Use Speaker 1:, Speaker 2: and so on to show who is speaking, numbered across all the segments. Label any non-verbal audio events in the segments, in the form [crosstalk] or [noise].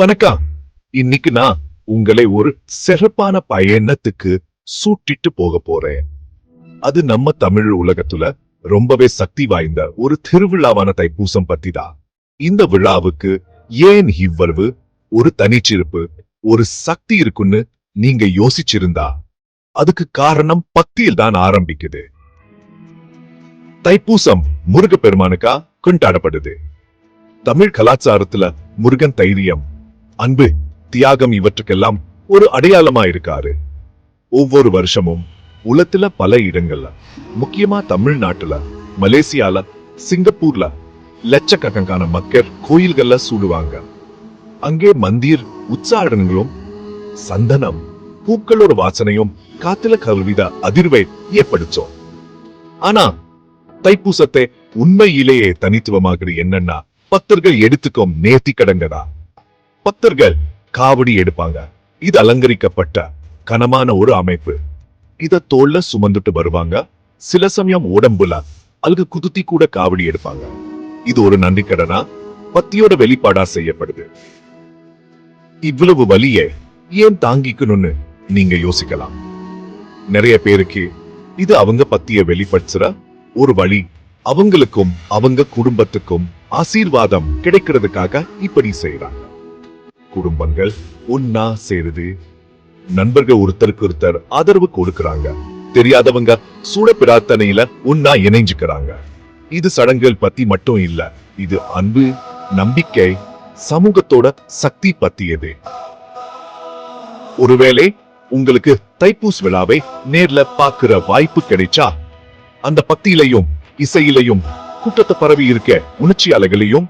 Speaker 1: வணக்கம். இன்னைக்கு நான் உங்களை ஒரு சிறப்பான பயணத்துக்கு சூட்டிட்டு போக போறேன். அது நம்ம தமிழ் உலகத்துல ரொம்பவே சக்தி வாய்ந்த ஒரு திருவிழாவான தைப்பூசம் பத்தி தான் இந்த விழாவுக்கு ஏன் இவ்வளவு ஒரு தனிச்சிறப்பு ஒரு சக்தி இருக்குன்னு நீங்க யோசிச்சிருந்தா? அதுக்கு காரணம் பக்தியில் தான் ஆரம்பிக்குது. தைப்பூசம் முருகப்பெருமானுக்கா கொண்டாடப்படுது. தமிழ் கலாச்சாரத்துல முருகன் தைரியம் அன்பு தியாகம் இவற்றுக்கெல்லாம் ஒரு அடையாளமா இருக்காரு ஒவ்வொரு வருஷமும் உலகத்துல பல இடங்கள்ல முக்கியமா தமிழ்நாட்டுல மலேசியால சிங்கப்பூர்ல லட்சக்கணக்கான மக்கள் கோயில்கள்ல சூடுவாங்க. அங்கே மந்திர் உச்சாடனங்களும் சந்தனம் பூக்களோட வாசனையும் காத்துல கல்வித அதிர்வை ஏற்படுத்தோம். ஆனா தைப்பூசத்தை உண்மையிலேயே தனித்துவமாகிறது என்னன்னா பக்தர்கள் எடுத்துக்கும் நேர்த்தி கடங்கதான் பக்தர்கள் காவடி எடுப்பாங்க. இது அலங்கரிக்கப்பட்ட கனமான ஒரு அமைப்பு. இத தோல்ல சுமந்துட்டு வருவாங்க. சில சமயம் உடம்புல அல்கு குதுத்தி கூட காவடி எடுப்பாங்க. இது ஒரு நன்றி கடனா பத்தியோட வெளிப்பாடா செய்யப்படுது. இவ்வளவு வலிய ஏன் தாங்கிக்கணும்னு நீங்க யோசிக்கலாம். நிறைய பேருக்கு இது அவங்க பத்திய வெளிப்படுத்துற ஒரு வழி. அவங்களுக்கும் அவங்க குடும்பத்துக்கும் ஆசீர்வாதம் கிடைக்கிறதுக்காக இப்படி செய்யறாங்க குடும்பங்கள் ஒன்னா சேருது. நண்பர்கள் ஒருத்தருக்கு ஒருத்தர் ஆதரவு கொடுக்கறாங்க. தெரியாதவங்க சூட பிரார்த்தனையில ஒன்னா இணைஞ்சுக்கிறாங்க. இது சடங்குகள் பத்தி மட்டும் இல்ல இது அன்பு நம்பிக்கை சமூகத்தோட சக்தி பத்தியது. ஒருவேளை உங்களுக்கு தைப்பூஸ் விழாவை நேர்ல பாக்குற வாய்ப்பு கிடைச்சா அந்த பக்தியிலையும் இசையிலையும் கூட்டத்தை பரவி இருக்க உணர்ச்சி அலைகளையும்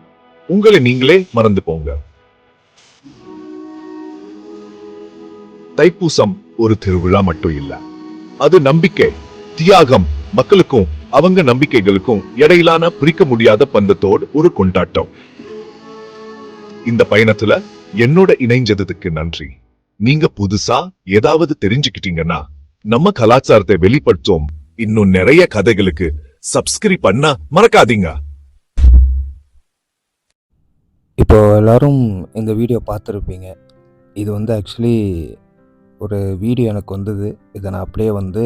Speaker 1: உங்களை நீங்களே மறந்து போங்க. தைப்பூசம் ஒரு திருவிழா மட்டும் இல்ல. அது நம்பிக்கை தியாகம் மக்களுக்கும் அவங்க நம்பிக்கைகளுக்கும் இடையிலான பிரிக்க முடியாத பந்தத்தோடு ஒரு கொண்டாட்டம். இந்த பயணத்துல என்னோட இணைஞ்சதுக்கு நன்றி. நீங்க புதுசா ஏதாவது தெரிஞ்சுக்கிட்டீங்கன்னா நம்ம கலாச்சாரத்தை வெளிப்படுத்தும் இன்னும் நிறைய கதைகளுக்கு சப்ஸ்கிரைப் பண்ண மறக்காதீங்க.
Speaker 2: இப்போ எல்லாரும் இந்த வீடியோ பார்த்துருப்பீங்க. இது வந்து ஆக்சுவலி ஒரு வீடியோ எனக்கு வந்தது. இதை நான் அப்படியே வந்து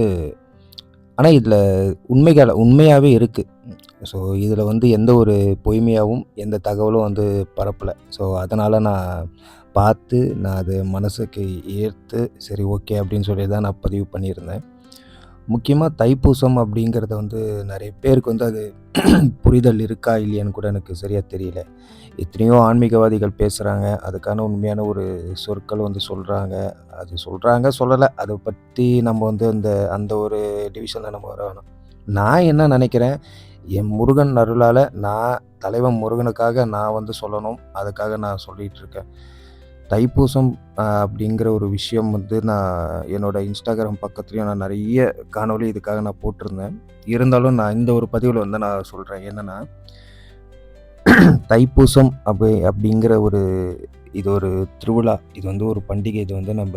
Speaker 2: ஆனால் இதில் உண்மைகள் உண்மையாகவே இருக்குது ஸோ இதில் வந்து எந்த ஒரு பொய்மையாகவும் எந்த தகவலும் வந்து பரப்பலை. ஸோ அதனால் நான் பார்த்து நான் அது மனசுக்கு ஏற்று சரி ஓகே அப்படின்னு சொல்லி தான் நான் பதிவு பண்ணியிருந்தேன். முக்கியமாக தைப்பூசம் அப்படிங்கிறத வந்து நிறைய பேருக்கு வந்து அது புரிதல் இருக்கா இல்லையான்னு கூட எனக்கு சரியாக தெரியல. எத்தனையோ ஆன்மீகவாதிகள் பேசுகிறாங்க அதுக்கான உண்மையான ஒரு சொற்கள் வந்து சொல்கிறாங்க அது சொல்கிறாங்க சொல்லலை. அதை பற்றி நம்ம வந்து அந்த அந்த ஒரு டிவிஷனில் நம்ம வர வேணும் நான் என்ன நினைக்கிறேன்? என் முருகன் அருளால் நான் தலைவன் முருகனுக்காக நான் வந்து சொல்லணும். அதுக்காக நான் சொல்லிகிட்டு இருக்கேன். தைப்பூசம் அப்படிங்கிற ஒரு விஷயம் வந்து நான் என்னோட இன்ஸ்டாகிராம் பக்கத்துலேயும் நான் நிறைய காணொளி இதுக்காக நான் போட்டிருந்தேன். இருந்தாலும் நான் இந்த ஒரு பதிவில் வந்து நான் சொல்கிறேன் என்னென்னா [clears throat] தைப்பூசம் அப்படி அப்படிங்கிற ஒரு இது ஒரு திருவிழா. இது வந்து ஒரு பண்டிகை. இது வந்து நம்ம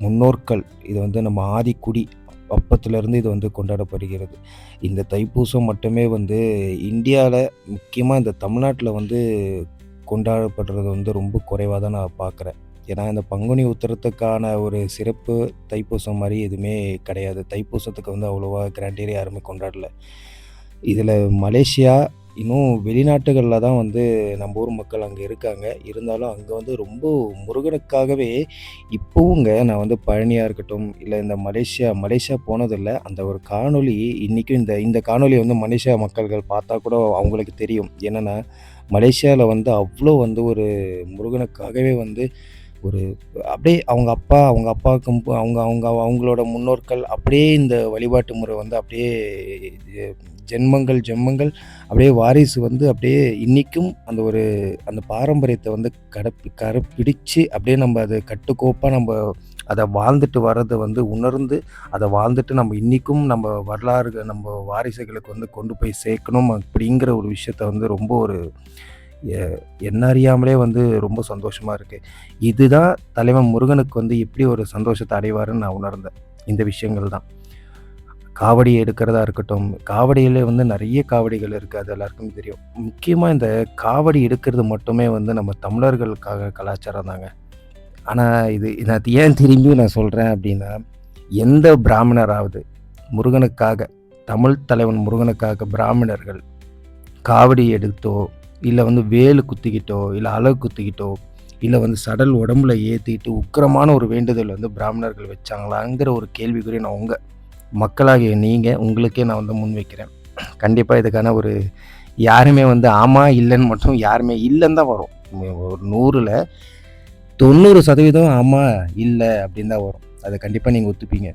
Speaker 2: முன்னோர்கள் இது வந்து நம்ம ஆதிக்குடி அப்பத்திலேருந்து இது வந்து கொண்டாடப்படுகிறது. இந்த தைப்பூசம் மட்டுமே வந்து இந்தியாவில் முக்கியமாக இந்த தமிழ்நாட்டில் வந்து கொண்டாடப்படுறது வந்து ரொம்ப குறைவாக தான் நான் பார்க்குறேன் ஏன்னா இந்த பங்குனி உத்திரத்துக்கான ஒரு சிறப்பு தைப்பூசம் மாதிரி எதுவுமே கிடையாது. தைப்பூசத்துக்கு வந்து அவ்வளோவா கிராண்டேரி யாருமே கொண்டாடல. இதில் மலேசியா இன்னும் வெளிநாட்டுகளில் தான் வந்து நம்ம ஊர் மக்கள் அங்கே இருக்காங்க. இருந்தாலும் அங்கே வந்து ரொம்ப முருகனுக்காகவே இப்போவுங்க நான் வந்து பழனியாக இருக்கட்டும் இல்லை இந்த மலேசியா மலேசியா போனதில்லை. அந்த ஒரு காணொலி இன்றைக்கும் இந்த இந்த காணொலி வந்து மலேசியா மக்கள்கள் பார்த்தா கூட அவங்களுக்கு தெரியும். என்னென்னா மலேசியாவில் வந்து அவ்வளோ வந்து ஒரு முருகனுக்காகவே வந்து ஒரு அப்படியே அவங்க அப்பா அவங்க அப்பாவுக்கும் அவங்க அவங்க அவங்களோட முன்னோர்கள் அப்படியே இந்த வழிபாட்டு முறை வந்து அப்படியே ஜென்மங்கள் ஜென்மங்கள். அப்படியே வாரிசு வந்து அப்படியே இன்றைக்கும் அந்த ஒரு அந்த பாரம்பரியத்தை வந்து கடப்பி கடைப்பிடிச்சு அப்படியே நம்ம அதை கட்டுக்கோப்பாக நம்ம அதை வாழ்ந்துட்டு வர்றதை வந்து உணர்ந்து அதை வாழ்ந்துட்டு நம்ம இன்றைக்கும் நம்ம வரலாறு நம்ம வாரிசுகளுக்கு வந்து கொண்டு போய் சேர்க்கணும் அப்படிங்கிற ஒரு விஷயத்த வந்து ரொம்ப ஒரு என்ன அறியாமலே வந்து ரொம்ப சந்தோஷமாக இருக்குது இதுதான் தலைவன் முருகனுக்கு வந்து எப்படி ஒரு சந்தோஷத்தை அடைவாருன்னு நான் உணர்ந்தேன். இந்த விஷயங்கள் தான். காவடி எடுக்கிறதா இருக்கட்டும் காவடியில் வந்து நிறைய காவடிகள் இருக்குது அது எல்லாருக்கும் தெரியும். முக்கியமாக இந்த காவடி எடுக்கிறது மட்டுமே வந்து நம்ம தமிழர்களுக்காக கலாச்சாரம் தாங்க. ஆனால் இது நான் ஏன் திரும்பியும் நான் சொல்கிறேன் அப்படின்னா எந்த பிராமணராவது முருகனுக்காக தமிழ் தலைவன் முருகனுக்காக பிராமணர்கள் காவடி எடுத்தோ இல்லை வந்து வேலு குத்திக்கிட்டோ இல்லை அலகு குத்திக்கிட்டோ இல்லை வந்து சடல் உடம்புல ஏற்றிட்டு உக்கிரமான ஒரு வேண்டுதல் வந்து பிராமணர்கள் வச்சாங்களாங்கிற ஒரு கேள்விக்குறி நான் உங்கள் மக்களாகிய நீங்கள் உங்களுக்கே நான் வந்து முன் வைக்கிறேன். கண்டிப்பாக இதுக்கான ஒரு யாருமே வந்து ஆமாம் இல்லைன்னு மட்டும் யாருமே இல்லைன்னு தான் வரும். ஒரு நூறில் தொண்ணூறு சதவீதம் ஆமாம் இல்லை அப்படின்னு தான் வரும். அதை கண்டிப்பாக நீங்கள் ஒத்துப்பீங்க.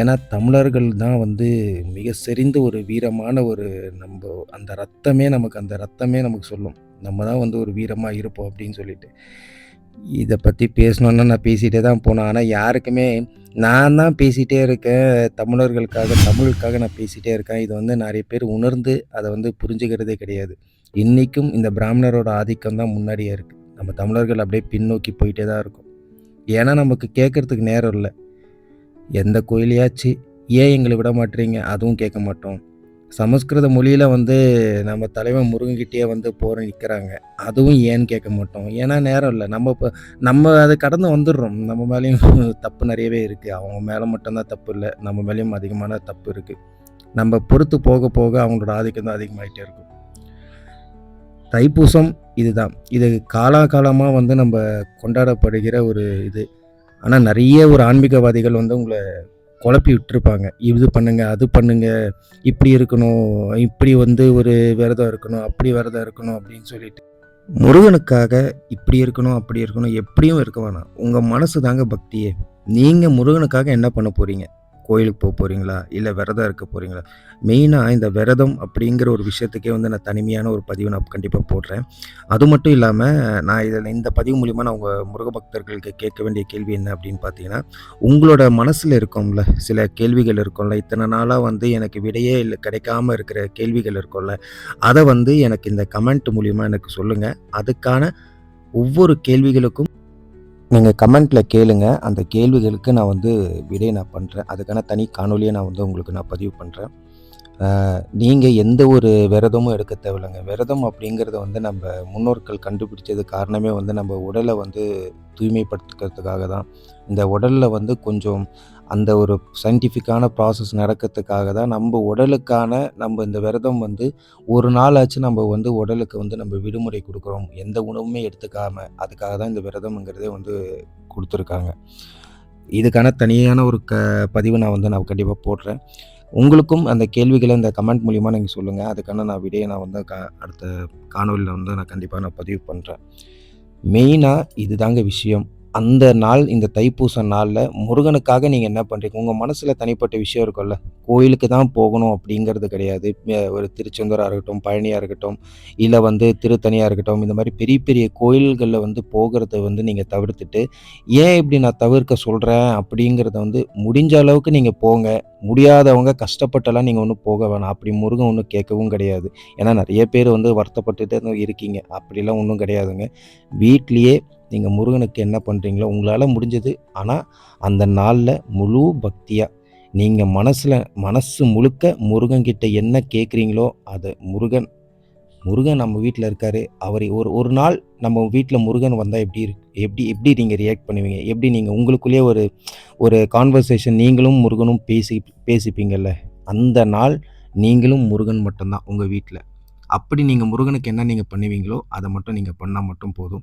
Speaker 2: ஏன்னா தமிழர்கள் தான் வந்து மிக செறிந்த ஒரு வீரமான ஒரு நம்ம அந்த ரத்தமே நமக்கு அந்த ரத்தமே நமக்கு சொல்லும். நம்ம தான் வந்து ஒரு வீரமாக இருப்போம் அப்படின்னு சொல்லிட்டு. இதை பற்றி பேசணுன்னா நான் பேசிகிட்டே தான் போனேன். ஆனால் யாருக்குமே நான் தான் பேசிகிட்டே இருக்கேன். தமிழர்களுக்காக தமிழுக்காக நான் பேசிகிட்டே இருக்கேன். இதை வந்து நிறைய பேர் உணர்ந்து அதை வந்து புரிஞ்சுக்கிறதே கிடையாது. இன்றைக்கும் இந்த பிராமணரோட ஆதிக்கம் தான் முன்னாடியே இருக்குது நம்ம தமிழர்கள் அப்படியே பின்னோக்கி போயிட்டே தான் இருக்கும். ஏன்னா நமக்கு கேட்குறதுக்கு நேரம் இல்லை. எந்த கோயிலையாச்சு ஏன் எங்களை விட மாட்டீங்க? அதுவும் கேட்க மாட்டோம். சமஸ்கிருத மொழியில் வந்து நம்ம தலைவன் முருகன்கிட்டயே வந்து போகிற நிற்கிறாங்க அதுவும் ஏன்னு கேட்க மாட்டோம். ஏன்னா நேரம் இல்லை. நம்ம இப்போ நம்ம அதை கடந்து வந்துடுறோம். நம்ம மேலேயும் தப்பு நிறையவே இருக்குது அவங்க மேலே மட்டும்தான் தப்பு இல்லை. நம்ம மேலேயும் அதிகமான தப்பு இருக்குது நம்ம பொறுத்து போக போக அவங்களோட ஆதிக்கம் தான் அதிகமாகிட்டே இருக்கும். தைப்பூசம் இதுதான். இது காலாகாலமாக வந்து நம்ம கொண்டாடப்படுகிற ஒரு இது. ஆனால் நிறைய ஒரு ஆன்மீகவாதிகள் வந்து உங்களை குழப்பி விட்டுருப்பாங்க இது பண்ணுங்க அது பண்ணுங்க இப்படி இருக்கணும் இப்படி வந்து ஒரு விரதம் இருக்கணும் அப்படி விரதம் இருக்கணும் அப்படின்னு சொல்லிட்டு. முருகனுக்காக இப்படி இருக்கணும் அப்படி இருக்கணும் எப்படியும் இருக்க வேணாம். உங்கள் மனசு தாங்க பக்தியே. நீங்கள் முருகனுக்காக என்ன பண்ண போகிறீங்க கோயிலுக்கு போக போகிறீங்களா இல்லை விரதம் இருக்க போகிறீங்களா மெயினாக இந்த விரதம் அப்படிங்கிற ஒரு விஷயத்துக்கே வந்து நான் தனிமையான ஒரு பதிவு நான் கண்டிப்பாக போடுறேன். அது மட்டும் இல்லாமல் நான் இதில் இந்த பதிவு மூலிமா நான் உங்கள் முருக பக்தர்களுக்கு கேட்க வேண்டிய கேள்வி என்ன அப்படின்னு பார்த்தீங்கன்னா உங்களோட மனசில் இருக்கும்ல சில கேள்விகள் இருக்கும்ல. இத்தனை நாளாக வந்து எனக்கு விடையே இல்லை கிடைக்காம இருக்கிற கேள்விகள் இருக்கும்ல. அதை வந்து எனக்கு இந்த கமெண்ட் மூலிமா எனக்கு சொல்லுங்கள் அதுக்கான ஒவ்வொரு கேள்விகளுக்கும் நீங்கள் கமெண்ட்டில் கேளுங்க. அந்த கேள்விகளுக்கு நான் வந்து விடை நான் பண்ணுறேன் அதுக்கான தனி காணொலியை நான் வந்து உங்களுக்கு நான் பதிவு பண்ணுறேன் நீங்கள் எந்த ஒரு விரதமும் எடுக்க தேவையில்லைங்க. விரதம் அப்படிங்கிறத வந்து நம்ம முன்னோர்கள் கண்டுபிடிச்சது காரணமே வந்து நம்ம உடலை வந்து தூய்மைப்படுத்துக்கிறதுக்காக தான். இந்த உடலில் வந்து கொஞ்சம் அந்த ஒரு சயின்டிஃபிக்கான ப்ராசஸ் நடக்கிறதுக்காக தான் நம்ம உடலுக்கான நம்ம இந்த விரதம் வந்து ஒரு நாளாச்சு நம்ம வந்து உடலுக்கு வந்து நம்ம விடுமுறை கொடுக்குறோம். எந்த உணவுமே எடுத்துக்காம அதுக்காக தான் இந்த விரதம்ங்கிறதே வந்து கொடுத்துருக்காங்க. இதுக்கான தனியான ஒரு க பதிவு நான் வந்து நான் கண்டிப்பாக போடுறேன். உங்களுக்கும் அந்த கேள்விகளை இந்த கமெண்ட் மூலிமா நீங்கள் சொல்லுங்கள் அதுக்கான நான் விடையை நான் வந்து க அடுத்த காணொலியில் வந்து நான் கண்டிப்பாக நான் பதிவு பண்ணுறேன் மெயினாக இதுதாங்க விஷயம். அந்த நாள் இந்த தைப்பூச நாளில் முருகனுக்காக நீங்கள் என்ன பண்ணுறீங்க உங்கள் மனசில் தனிப்பட்ட விஷயம் இருக்கும்ல. கோயிலுக்கு தான் போகணும் அப்படிங்கிறது கிடையாது. ஒரு திருச்செந்தூராக இருக்கட்டும் பழனியாக இருக்கட்டும் இல்லை வந்து திருத்தணியாக இருக்கட்டும் இந்த மாதிரி பெரிய பெரிய கோயில்களில் வந்து போகிறத வந்து நீங்கள் தவிர்த்துட்டு ஏன் இப்படி நான் தவிர்க்க சொல்கிறேன் அப்படிங்கிறத வந்து முடிஞ்ச அளவுக்கு நீங்கள் போங்க. முடியாதவங்க கஷ்டப்பட்டெல்லாம் நீங்கள் ஒன்றும் போக வேணாம். அப்படி முருகன் ஒன்றும் கேட்கவும் கிடையாது. ஏன்னா நிறைய பேர் வந்து வருத்தப்பட்டுட்டு இருக்கீங்க. அப்படிலாம் ஒன்றும் கிடையாதுங்க. வீட்லேயே நீங்கள் முருகனுக்கு என்ன பண்ணுறீங்களோ உங்களால் முடிஞ்சது. ஆனால் அந்த நாளில் முழு பக்தியாக நீங்கள் மனசில் மனசு முழுக்க முருகன்கிட்ட என்ன கேட்குறீங்களோ அதை முருகன் முருகன் நம்ம வீட்டில் இருக்காரு. அவர் ஒரு ஒரு நாள் நம்ம வீட்டில் முருகன் வந்தால் எப்படி இருக்கு எப்படி எப்படி நீங்கள் ரியாக்ட் பண்ணுவீங்க? எப்படி நீங்கள் உங்களுக்குள்ளேயே ஒரு ஒரு கான்வர்சேஷன் நீங்களும் முருகனும் பேசி பேசிப்பீங்கள்ல அந்த நாள் நீங்களும் முருகன் மட்டும்தான் உங்கள் வீட்டில் அப்படி நீங்கள் முருகனுக்கு என்ன நீங்கள் பண்ணுவீங்களோ அதை மட்டும் நீங்கள் பண்ணால் மட்டும் போதும்.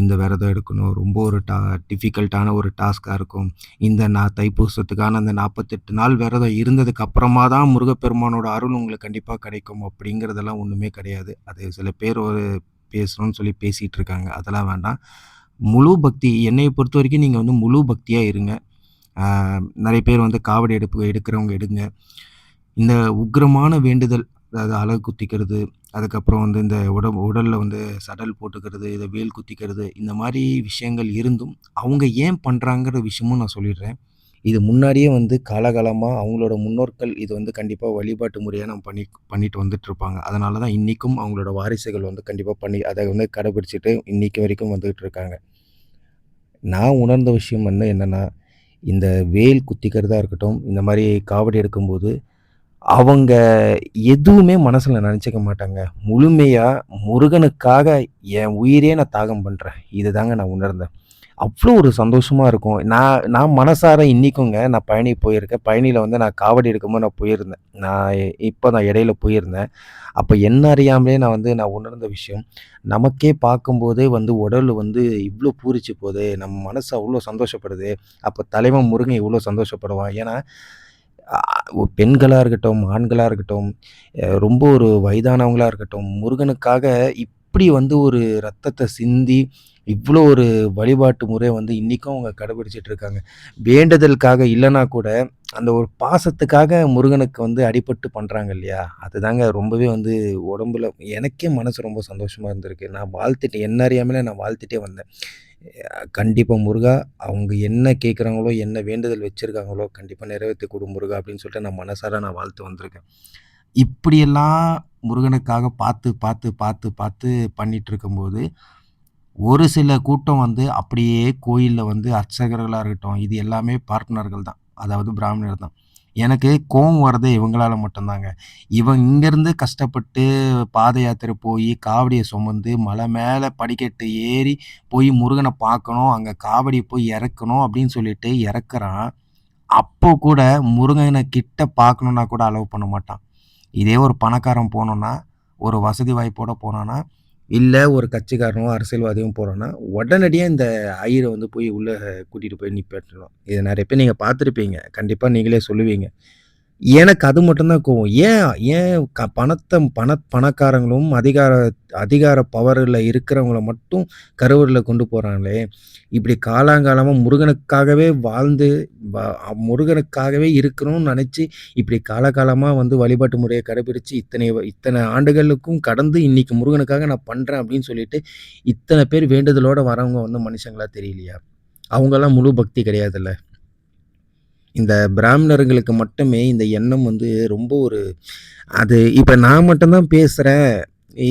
Speaker 2: இந்த விரதம் எடுக்கணும். ரொம்ப ஒரு டா டிஃபிகல்ட்டான ஒரு டாஸ்க்காக இருக்கும். இந்த நான் தைப்பூசத்துக்கான அந்த நாற்பத்தெட்டு நாள் விரதம் இருந்ததுக்கு அப்புறமா தான் முருகப்பெருமானோட அருள் உங்களுக்கு கண்டிப்பாக கிடைக்கும். அப்படிங்கிறதெல்லாம் ஒன்றுமே கிடையாது. அது சில பேர் ஒரு பேசணும்னு சொல்லி பேசிகிட்டு இருக்காங்க. அதெல்லாம் வேண்டாம். முழு பக்தி என்னை பொறுத்த வரைக்கும் நீங்கள் வந்து முழு பக்தியாக இருங்க. நிறைய பேர் வந்து காவடி எடுப்பு எடுக்கிறவங்க எடுங்க. இந்த உக்கிரமான வேண்டுதல் அதாவது அலகு குத்திக்கிறது அதுக்கப்புறம் வந்து இந்த உடம்பு உடலில் வந்து சடல் போட்டுக்கிறது இதை வேல் குத்திக்கிறது இந்த மாதிரி விஷயங்கள் இருந்தும் அவங்க ஏன் பண்ணுறாங்கிற விஷயமும் நான் சொல்லிடுறேன். இது முன்னாடியே வந்து காலகாலமாக அவங்களோட முன்னோர்கள் இது வந்து கண்டிப்பாக வழிபாட்டு முறையாக நம்ம பண்ணி பண்ணிட்டு வந்துட்டு இருப்பாங்க அதனால தான் இன்றைக்கும் அவங்களோட வாரிசுகள் வந்து கண்டிப்பாக பண்ணி அதை வந்து கடைபிடிச்சிட்டு இன்றைக்கு வரைக்கும் வந்துகிட்டு இருக்காங்க நான் உணர்ந்த விஷயம் வந்து என்னென்னா இந்த வேல் குத்திக்கிறதா இருக்கட்டும், இந்த மாதிரி காவடி எடுக்கும்போது, அவங்க எதுவுமே மனசில் நினச்சிக்க மாட்டாங்க. முழுமையாக முருகனுக்காக என் உயிரே நான் தியாகம் இது இதுதாங்க நான் உணர்ந்தேன். அவ்வளோ ஒரு சந்தோஷமாக இருக்கும். நான் நான் மனசார இன்றைக்குங்க நான் பழனி போயிருக்கேன். பயணியில் வந்து நான் காவடி எடுக்கும்போது நான் போயிருந்தேன். நான் இப்போ நான் இடையில போயிருந்தேன். அப்போ என்ன அறியாமலே நான் வந்து நான் உணர்ந்த விஷயம், நமக்கே பார்க்கும்போதே வந்து உடல் வந்து இவ்வளோ பூரிச்சு போகுது நம்ம மனசு அவ்வளோ சந்தோஷப்படுது அப்போ தலைவன் முருகன் இவ்வளோ சந்தோஷப்படுவான். ஏன்னா, பெண்களாக இருக்கட்டும், ஆண்களாக இருக்கட்டும், ரொம்ப ஒரு வயதானவங்களாக இருக்கட்டும், முருகனுக்காக இப்படி வந்து ஒரு ரத்தத்தை சிந்தி, இவ்வளோ ஒரு வழிபாட்டு முறை வந்து இன்றைக்கும் அவங்க கடைபிடிச்சிட்டு இருக்காங்க. வேண்டுதலுக்காக இல்லைன்னா கூட, அந்த ஒரு பாசத்துக்காக முருகனுக்கு வந்து அடிபட்டு பண்ணுறாங்க இல்லையா? அதுதாங்க ரொம்பவே வந்து உடம்புல எனக்கே மனசு ரொம்ப சந்தோஷமாக இருந்திருக்கு. நான் வாழ்த்துட்டேன். என்ன அறியாமலே நான் வாழ்த்துட்டே வந்தேன். கண்டிப்பாக முருகா, அவங்க என்ன கேட்குறாங்களோ, என்ன வேண்டுதல் வச்சுருக்காங்களோ கண்டிப்பாக நிறைவேற்றி கொடு முருகா அப்படின்னு சொல்லிட்டு நான் மனசார நான் வாழ்த்து வந்திருக்கேன். இப்படியெல்லாம் முருகனுக்காக பார்த்து, பார்த்து, பார்த்து, பார்த்து பண்ணிட்டு இருக்கும்போது, ஒரு சில கூட்டம் வந்து அப்படியே கோயிலில் வந்து அர்ச்சகர்களாக இருக்கட்டும், இது எல்லாமே பார்ட்னர்கள் தான். அதாவது பிராமணர் தான். எனக்கு கோவம் வரதே இவங்களால மட்டும்தாங்க இவன் இங்கேருந்து கஷ்டப்பட்டு பாத யாத்திரை போய் காவடியை சுமந்து, மலை மேலே படிக்கட்டு ஏறி போய் முருகனை பார்க்கணும், அங்கே காவடியை போய் இறக்கணும் அப்படின்னு சொல்லிட்டு இறக்குறான். அப்போ கூட முருகனை கிட்ட பார்க்கணுன்னா கூட அலோவ் பண்ண மாட்டான். இதே ஒரு பணக்காரன் போனோன்னா ஒரு வசதி வாய்ப்போடு போனான்னா, இல்லை ஒரு கட்சிக்காரனோ, அரசியல்வாதியும் போகிறோன்னா உடனடியாக இந்த ஐயரை வந்து போய் உள்ளே கூட்டிகிட்டு போய் நிப்பாட்டணும். இதை நிறைய பேர் நீங்கள் பார்த்துருப்பீங்க. கண்டிப்பாக நீங்களே சொல்லுவீங்க. எனக்கு அது மட்டும்தான் கோவம். ஏன் ஏன் க பணத்தை பண பணக்காரங்களும், அதிகார அதிகார பவரில் இருக்கிறவங்கள மட்டும் கருவூரில் கொண்டு போகிறாங்களே இப்படி காலாங்காலமாக முருகனுக்காகவே வாழ்ந்து, முருகனுக்காகவே இருக்கணும்னு நினச்சி இப்படி காலகாலமாக வந்து வழிபாட்டு முறையை கடைபிடிச்சு, இத்தனை இத்தனை ஆண்டுகளுக்கும் கடந்து இன்னைக்கு முருகனுக்காக நான் பண்ணுறேன் அப்படின்னு சொல்லிட்டு, இத்தனை பேர் வேண்டுதலோடு வரவங்க வந்து மனுஷங்களாக தெரியலையா? அவங்கெல்லாம் முழு பக்தி கிடையாதுல்ல. இந்த பிராமணர்களுக்கு மட்டுமே இந்த எண்ணம் வந்து ரொம்ப ஒரு அது இப்போ நான் மட்டும்தான் பேசுகிறேன்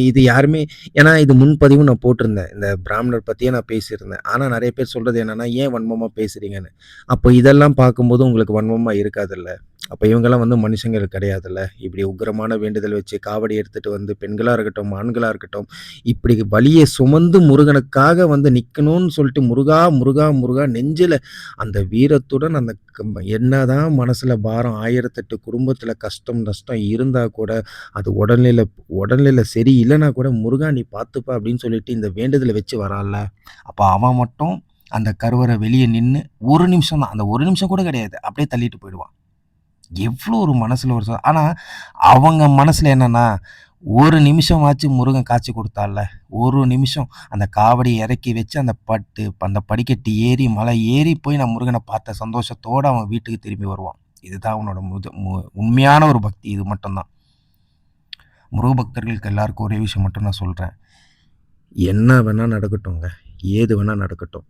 Speaker 2: இது யாருமே ஏன்னா இது முன்பதிவும் நான் போட்டிருந்தேன். இந்த பிராமணர் பற்றியே நான் பேசியிருந்தேன். ஆனால் நிறைய பேர் சொல்கிறது என்னென்னா "ஏன் வன்மமாக பேசுகிறீங்கன்னு அப்போ இதெல்லாம் பார்க்கும்போது உங்களுக்கு வன்மமாக இருக்காதுல்ல. அப்போ இவங்கெல்லாம் வந்து மனுஷங்கள் கிடையாதுல்ல. இப்படி உக்ரமான வேண்டுதல் வச்சு காவடி எடுத்துகிட்டு வந்து பெண்களாக இருக்கட்டும், ஆண்களாக இருக்கட்டும், இப்படி வழியை சுமந்து முருகனுக்காக வந்து நிற்கணும்னு சொல்லிட்டு முருகா, முருகா, முருகா நெஞ்சில் அந்த வீரத்துடன் அந்த க என்னதான் மனசில் பாரம் ஆயிரத்தெட்டு குடும்பத்தில் கஷ்டம், நஷ்டம் இருந்தால் கூட, அது உடல்நிலை உடல்நிலை சரி இல்லைன்னா கூட, "முருகா நீ பார்த்துப்பா" அப்படின்னு சொல்லிட்டு இந்த வேண்டுதலை வச்சு வரான்ல, அப்போ அவன் மட்டும் அந்த கருவறை வெளியே நின்று ஒரு நிமிஷம் தான். அந்த ஒரு நிமிஷம் கூட கிடையாது. அப்படியே தள்ளிட்டு போயிடுவான். எவ்வளோ ஒரு மனசில் ஒரு ஆனால் அவங்க மனசில் என்னென்னா ஒரு நிமிஷமாச்சும் முருகன் காய்ச்சி கொடுத்தால ஒரு நிமிஷம் அந்த காவடி இறக்கி வச்சு, அந்த பட்டு அந்த படிக்கட்டு ஏறி, மலை ஏறி போய் நான் முருகனை பார்த்த சந்தோஷத்தோடு அவன் வீட்டுக்கு திரும்பி வருவான். இதுதான் அவனோட முத மு உண்மையான ஒரு பக்தி இது மட்டும்தான் முருக பக்தர்களுக்கு எல்லாருக்கும் ஒரே விஷயம் மட்டும் நான் சொல்கிறேன் என்ன வேணால் நடக்கட்டுங்க. ஏது வேணால் நடக்கட்டும்.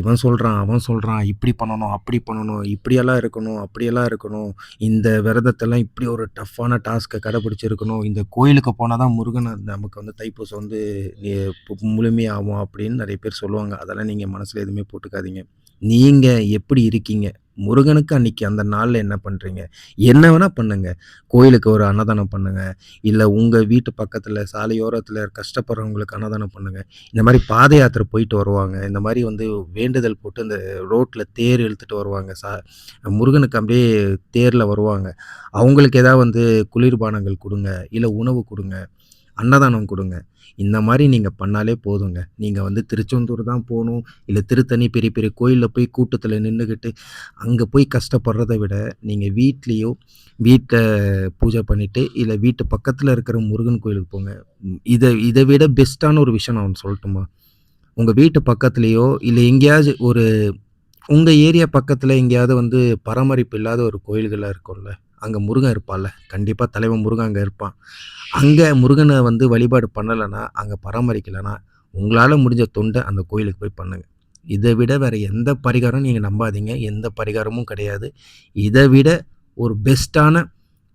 Speaker 2: இவன் சொல்கிறான் அவன் சொல்கிறான் இப்படி பண்ணணும், அப்படி பண்ணணும், இப்படியெல்லாம் இருக்கணும், அப்படியெல்லாம் இருக்கணும். இந்த விரதத்தெல்லாம் இப்படி ஒரு டஃப்பான டாஸ்க்கை கடைபிடிச்சிருக்கணும். இந்த கோயிலுக்கு போனால் தான் முருகன் நமக்கு வந்து தைப்பூசம் வந்து முழுமையாகும் அப்படின்னு நிறைய பேர் சொல்லுவாங்க. அதெல்லாம் நீங்கள் மனசில் எதுவுமே போட்டுக்காதீங்க. நீங்கள் எப்படி இருக்கீங்க? முருகனுக்கு அன்னைக்கு அந்த நாளில் என்ன பண்ணுறீங்க என்ன வேணால் பண்ணுங்க. கோயிலுக்கு ஒரு அன்னதானம் பண்ணுங்க. இல்லை உங்கள் வீட்டு பக்கத்தில் சாலையோரத்தில் கஷ்டப்படுறவங்களுக்கு அன்னதானம் பண்ணுங்க. இந்த மாதிரி பாத யாத்திரை போயிட்டு வருவாங்க. இந்த மாதிரி வந்து வேண்டுதல் போட்டு அந்த ரோட்டில் தேர் இழுத்துட்டு வருவாங்க. சா முருகனுக்கு அப்படியே தேரில் வருவாங்க. அவங்களுக்கு ஏதாவது வந்து குளிர்பானங்கள் கொடுங்க இல்லை உணவு கொடுங்க அன்னதானம் கொடுங்க இந்த மாதிரி நீங்கள் பண்ணாலே போதுங்க. நீங்கள் வந்து திருச்செந்தூர் தான் போகணும் இல்லை திருத்தணி பெரிய பெரிய கோயிலில் போய் கூட்டத்தில் நின்றுக்கிட்டு அங்கே போய் கஷ்டப்படுறதை விட, நீங்கள் வீட்லேயோ வீட்டை பூஜை பண்ணிவிட்டு இல்லை வீட்டு பக்கத்தில் இருக்கிற முருகன் கோயிலுக்கு போங்க. இதை இதை விட பெஸ்ட்டான ஒரு விஷயம் நான் சொல்லட்டுமா? உங்கள் வீட்டு பக்கத்துலேயோ இல்லை எங்கேயாவது ஒரு உங்கள் ஏரியா பக்கத்தில் எங்கேயாவது வந்து பராமரிப்பு இல்லாத ஒரு கோயில்களாக இருக்கும்ல. அங்கே முருகன் இருப்பான்ல. கண்டிப்பாக தலைவன் முருகன் அங்கே இருப்பான். அங்கே முருகனை வந்து வழிபாடு பண்ணலைன்னா அங்கே பராமரிக்கலைன்னா உங்களால் முடிஞ்ச தொண்டை அந்த கோயிலுக்கு போய் பண்ணுங்கள் இதை விட வேறு எந்த பரிகாரமும் நீங்கள் நம்பாதீங்க. எந்த பரிகாரமும் கிடையாது. இதை விட ஒரு பெஸ்ட்டான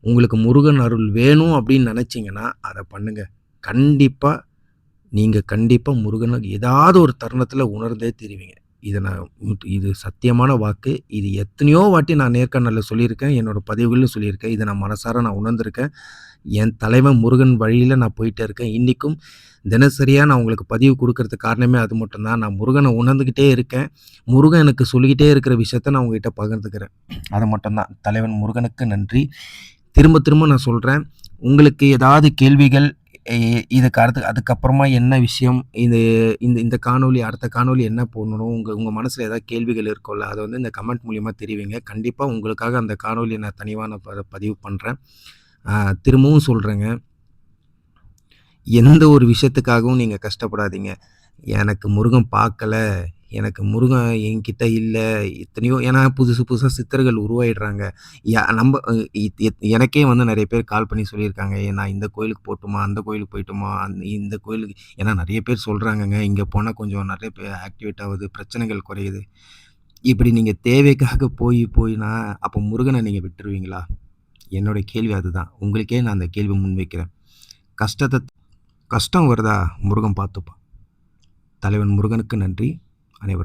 Speaker 2: உங்களுக்கு முருகன் அருள் வேணும் அப்படின்னு நினச்சிங்கன்னா அதை பண்ணுங்கள் கண்டிப்பாக நீங்கள் கண்டிப்பாக முருகனுக்கு ஏதாவது ஒரு தருணத்தில் உணர்ந்தே தெரிவிங்க இதை நான் இது சத்தியமான வாக்கு. இது எத்தனையோ வாட்டி நான் நேர்காணலில் சொல்லியிருக்கேன். என்னோடய பதிவுகளிலும் சொல்லியிருக்கேன். இதை நான் மனசார நான் உணர்ந்திருக்கேன். என் தலைவன் முருகன் வழியில் நான் போயிட்டே இருக்கேன். இன்றைக்கும் தினசரியாக நான் உங்களுக்கு பதிவு கொடுக்கறதுக்கு காரணமே அது மட்டும்தான். நான் முருகனை உணர்ந்துக்கிட்டே இருக்கேன். முருகன் எனக்கு சொல்லிக்கிட்டே இருக்கிற விஷயத்த நான் உங்ககிட்ட பகிர்ந்துக்கிறேன். அது மட்டும்தான். தலைவன் முருகனுக்கு நன்றி. திரும்ப திரும்ப நான் சொல்கிறேன் உங்களுக்கு ஏதாவது கேள்விகள் இதுக்கு அடுத்து அதுக்கப்புறமா என்ன விஷயம்? இது இந்த இந்த காணொலி அடுத்த காணொலி என்ன போடணும் உங்கள் உங்கள் மனசில் ஏதாவது கேள்விகள் இருக்கும்ல அதை வந்து இந்த கமெண்ட் மூலியமாக தெரிவிங்க. கண்டிப்பாக உங்களுக்காக அந்த காணொலியை நான் தனிவாக நான் ப- பதிவு பண்ணுறேன் திரும்பவும் சொல்கிறேங்க எந்த ஒரு விஷயத்துக்காகவும் நீங்கள் கஷ்டப்படாதீங்க. எனக்கு முருகன் பார்க்கல. எனக்கு முருகன் என்கிட்ட இல்லை. எத்தனையோ ஏன்னா புதுசு புதுசாக சித்தர்கள் உருவாயிடுறாங்க. யா நம்ம இத்- எனக்கே வந்து நிறைய பேர் கால் பண்ணி சொல்லியிருக்காங்க. நான் இந்த கோயிலுக்கு போட்டுமா? அந்த கோயிலுக்கு போயிட்டுமா? அந்த இந்த கோயிலுக்கு ஏன்னா நிறைய பேர் சொல்கிறாங்கங்க இங்கே போனால் கொஞ்சம் நிறைய பேர் ஆக்டிவேட் ஆகுது. பிரச்சனைகள் குறையுது. இப்படி நீங்கள் தேவைக்காக போய் போயினா அப்போ முருகனை நீங்கள் விட்டுருவீங்களா? என்னுடைய கேள்வி அதுதான். உங்களுக்கே நான் அந்த கேள்வி முன்வைக்கிறேன் கஷ்டத்தை கஷ்டம் வருதா? முருகன் பார்த்துப்பா தலைவன் முருகனுக்கு நன்றி.